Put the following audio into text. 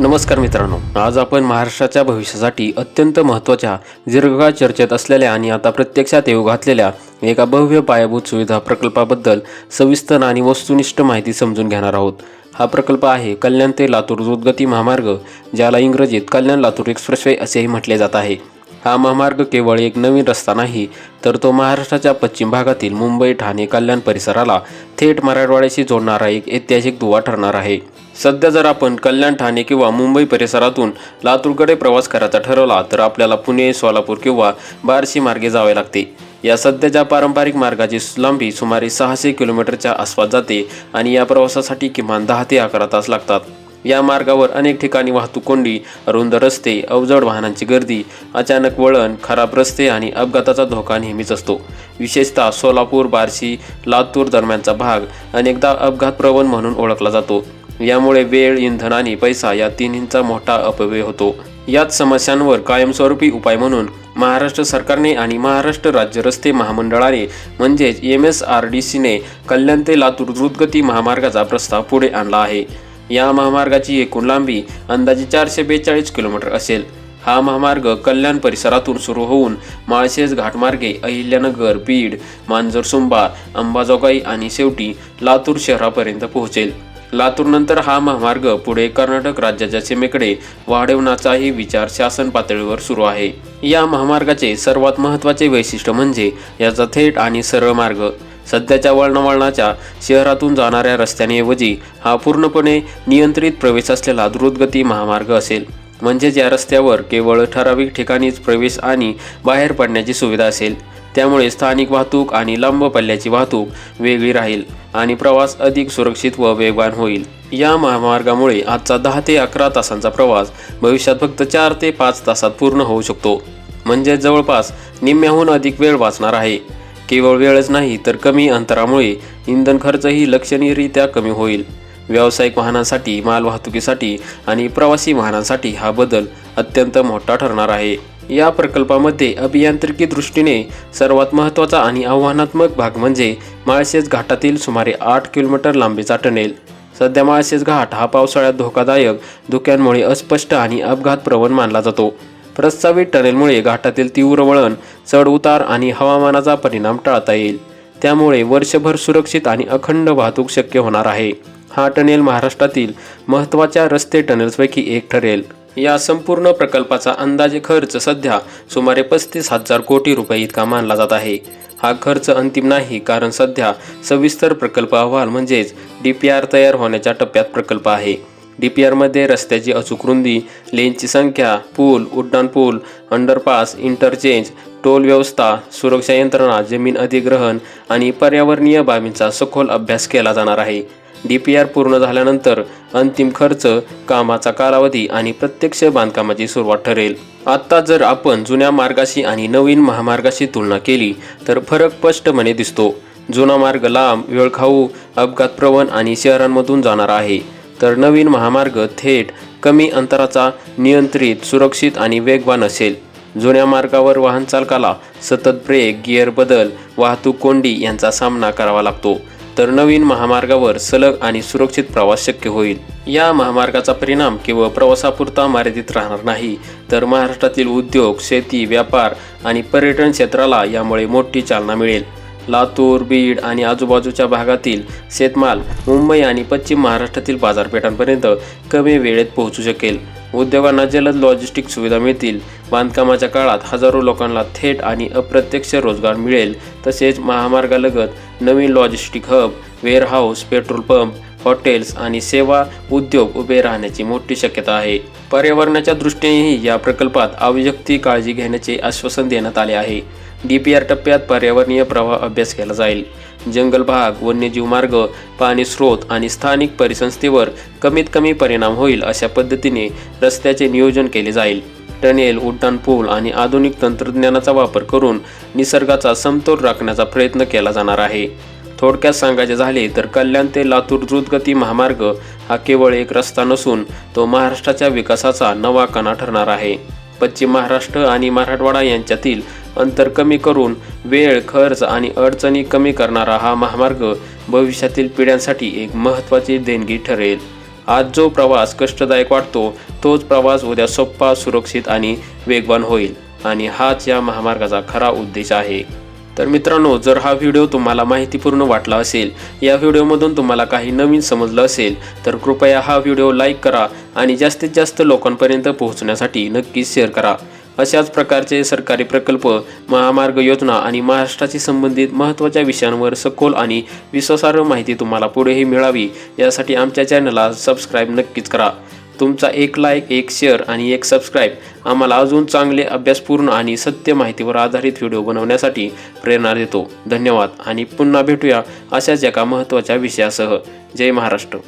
नमस्कार मित्रांनो. आज आपण महाराष्ट्राच्या भविष्यासाठी अत्यंत महत्त्वाच्या दीर्घकाळ चर्चेत असलेल्या आणि आता प्रत्यक्षात येऊ घातलेल्या एका भव्य पायाभूत सुविधा प्रकल्पाबद्दल सविस्तर आणि वस्तुनिष्ठ माहिती समजून घेणार आहोत. हा प्रकल्प आहे कल्याण ते लातूर द्रुतगती महामार्ग ज्याला इंग्रजीत कल्याण लातूर एक्सप्रेसवे असेही म्हटले जात आहे. हा महामार्ग केवळ एक नवीन रस्ता नाही तर तो महाराष्ट्राच्या पश्चिम भागातील मुंबई ठाणे कल्याण परिसराला थेट मराठवाड्याशी जोडणारा एक ऐतिहासिक दुवा ठरणार आहे. सध्या जर आपण कल्याण ठाणे किंवा मुंबई परिसरातून लातूरकडे प्रवास करायचा ठरवला तर आपल्याला पुणे सोलापूर किंवा बार्शी मार्गे जावे लागते. या सध्याच्या पारंपरिक मार्गाची लांबी सुमारे सहाशे किलोमीटरच्या आसपास जाते आणि या प्रवासासाठी किमान दहा ते अकरा तास लागतात. या मार्गावर अनेक ठिकाणी वाहतूक कोंडी रुंद रस्ते अवजड वाहनांची गर्दी अचानक वळण खराब रस्ते आणि अपघाताचा धोका नेहमीच असतो. विशेषतः सोलापूर बार्शी लातूर दरम्यानचा भाग अनेकदा अपघात प्रवण म्हणून ओळखला जातो. यामुळे वेळ इंधन आणि पैसा या तिन्हींचा मोठा अपव्यय होतो. याच समस्यांवर कायमस्वरूपी उपाय म्हणून महाराष्ट्र सरकारने आणि महाराष्ट्र राज्य रस्ते महामंडळाने म्हणजेच एम एस आर डी सीने कल्याण ते लातूर द्रुतगती महामार्गाचा प्रस्ताव पुढे आणला आहे. या महामार्गाची एकूण लांबी अंदाजे चारशे बेचाळीस किलोमीटर असेल. हा महामार्ग कल्याण परिसरातून सुरू होऊन माळशेज घाटमार्गे अहिल्यानगर बीड मांजरसुंबा अंबाजोगाई आणि शेवटी लातूर शहरापर्यंत पोहोचेल. लातूरनंतर हा महामार्ग पुढे कर्नाटक राज्याच्या सीमेकडे वाढवण्याचाही विचार शासन पातळीवर सुरू आहे. या महामार्गाचे सर्वात महत्त्वाचे वैशिष्ट्य म्हणजे याचा थेट आणि सरळ मार्ग. सध्याच्या वळणावळणाच्या शहरातून जाणाऱ्या रस्त्यांऐवजी हा पूर्णपणे नियंत्रित प्रवेश असलेला द्रुतगती महामार्ग असेल. म्हणजे ज्या रस्त्यावर केवळ ठराविक ठिकाणीच प्रवेश आणि बाहेर पडण्याची सुविधा असेल. त्यामुळे स्थानिक वाहतूक आणि लांब पल्ल्याची वाहतूक वेगळी राहील आणि प्रवास अधिक सुरक्षित व वेगवान होईल. या महामार्गामुळे आजचा दहा ते अकरा तासांचा प्रवास भविष्यात फक्त चार ते पाच तासात पूर्ण होऊ शकतो. म्हणजे जवळपास निम्म्याहून अधिक वेळ वाचणार आहे. केवळ वेळच नाही तर कमी अंतरामुळे इंधन खर्चही लक्षणीयरित्या कमी होईल. व्यावसायिक वाहनांसाठी मालवाहतुकीसाठी आणि प्रवासी वाहनांसाठी हा बदल अत्यंत मोठा ठरणार आहे. या प्रकल्पामध्ये अभियांत्रिकी दृष्टीने सर्वात महत्त्वाचा आणि आव्हानात्मक भाग म्हणजे माळशेज घाटातील सुमारे आठ किलोमीटर लांबीचा टनेल. सध्या माळशेज घाट हा पावसाळ्यात धोकादायक धुक्यांमुळे अस्पष्ट आणि अपघातप्रवण मानला जातो. प्रस्तावित टनेलमुळे घाटातील तीव्र वळण चढ उतार आणि हवामानाचा परिणाम टाळता येईल. त्यामुळे वर्षभर सुरक्षित आणि अखंड वाहतूक शक्य होणार आहे. हा टनेल महाराष्ट्रातील महत्त्वाच्या रस्ते टनेल्सपैकी एक ठरेल. या संपूर्ण प्रकल्पाचा अंदाजे खर्च सध्या सुमारे पस्तीस हजार कोटी रुपये इतका मानला जात आहे. हा खर्च अंतिम नाही कारण सध्या सविस्तर प्रकल्प अहवाल म्हणजेच डी पी आर तयार होण्याच्या टप्प्यात प्रकल्प आहे. डी पी आरमध्ये रस्त्याची अचूक रुंदी लेनची संख्या पूल उड्डाण पूल अंडरपास इंटरचेंज टोल व्यवस्था सुरक्षा यंत्रणा जमीन अधिग्रहण आणि पर्यावरणीय बाबींचा सखोल अभ्यास केला जाणार आहे. डी पी आर पूर्ण झाल्यानंतर अंतिम खर्च कामाचा कालावधी आणि प्रत्यक्ष बांधकामाची सुरुवात ठरेल. आत्ता जर आपण जुन्या मार्गाशी आणि नवीन महामार्गाशी तुलना केली तर फरक स्पष्टपणे दिसतो. जुना मार्ग लांब वेळखाऊ अपघातप्रवण आणि शहरांमधून जाणार आहे. तर नवीन महामार्ग थेट कमी अंतराचा नियंत्रित सुरक्षित आणि वेगवान असेल. जुन्या मार्गावर वाहन चालकाला सतत ब्रेक गिअर बदल वाहतूक कोंडी यांचा सामना करावा लागतो. तर नवीन महामार्गावर सलग आणि सुरक्षित प्रवास शक्य होईल. या महामार्गाचा परिणाम केवळ प्रवासापुरता मर्यादित राहणार नाही तर महाराष्ट्रातील उद्योग शेती व्यापार आणि पर्यटन क्षेत्राला यामुळे मोठी चालना मिळेल. लातूर बीड आणि आजूबाजूच्या भागातील शेतमाल मुंबई आणि पश्चिम महाराष्ट्रातील बाजारपेठांपर्यंत कमी वेळेत पोहोचू शकेल. उद्योगांना जलद लॉजिस्टिक सुविधा मिळतील. बांधकामाच्या काळात हजारो लोकांना थेट आणि अप्रत्यक्ष रोजगार मिळेल. तसेच महामार्गालगत नवीन logistic hub warehouse petrol pump hotels आणि सेवा उद्योग उभे राहण्याची मोठी शक्यता आहे. पर्यावरणाच्या दृष्टीनेही या प्रकल्पात आवश्यक काळजी घेण्याचे आश्वासन देण्यात आले आहे. डी पी आर टप्प्यात पर्यावरणीय प्रवाह अभ्यास केला जाईल. जंगल भाग वन्यजीव मार्ग पाणी स्रोत आणि स्थानिक परिसंस्थेवर कमीत कमी परिणाम होईल अशा पद्धतीने रस्त्याचे नियोजन केले जाईल. टनेल उड्डाण पूल आणि आधुनिक तंत्रज्ञानाचा वापर करून निसर्गाचा समतोल राखण्याचा प्रयत्न केला जाणार आहे. थोडक्यात सांगायचे झाले तर कल्याण ते लातूर द्रुतगती महामार्ग हा केवळ एक रस्ता नसून तो महाराष्ट्राच्या विकासाचा नवा कणा ठरणार आहे. पश्चिम महाराष्ट्र आणि मराठवाडा यांच्यातील अंतर कमी करून वेळ खर्च आणि अडचणी कमी करणारा हा महामार्ग भविष्यातील पिढ्यांसाठी एक महत्त्वाची देणगी ठरेल. आज जो प्रवास कष्टदायक वाटतो तोच प्रवास उद्या सोपा सुरक्षित आणि वेगवान होईल आणि हाच या महामार्गाचा खरा उद्देश आहे. तर मित्रांनो जर हा व्हिडिओ तुम्हाला माहितीपूर्ण वाटला असेल या व्हिडिओमधून तुम्हाला काही नवीन समजलं असेल तर कृपया हा व्हिडिओ लाईक करा आणि जास्तीत जास्त लोकांपर्यंत पोहोचण्यासाठी नक्कीच शेअर करा. अशाच प्रकारचे सरकारी प्रकल्प महामार्ग योजना आणि महाराष्ट्राशी संबंधित महत्त्वाच्या विषयांवर सखोल आणि विश्वासार्ह माहिती तुम्हाला पुढेही मिळावी यासाठी आमच्या चॅनलला सबस्क्राईब नक्कीच करा. तुमचा एक लाईक एक शेअर आणि एक सबस्क्राईब आम्हाला अजून चांगले अभ्यासपूर्ण आणि सत्य माहितीवर आधारित व्हिडिओ बनवण्यासाठी प्रेरणा देतो. धन्यवाद आणि पुन्हा भेटूया अशाच एका महत्त्वाच्या विषयासह. जय महाराष्ट्र.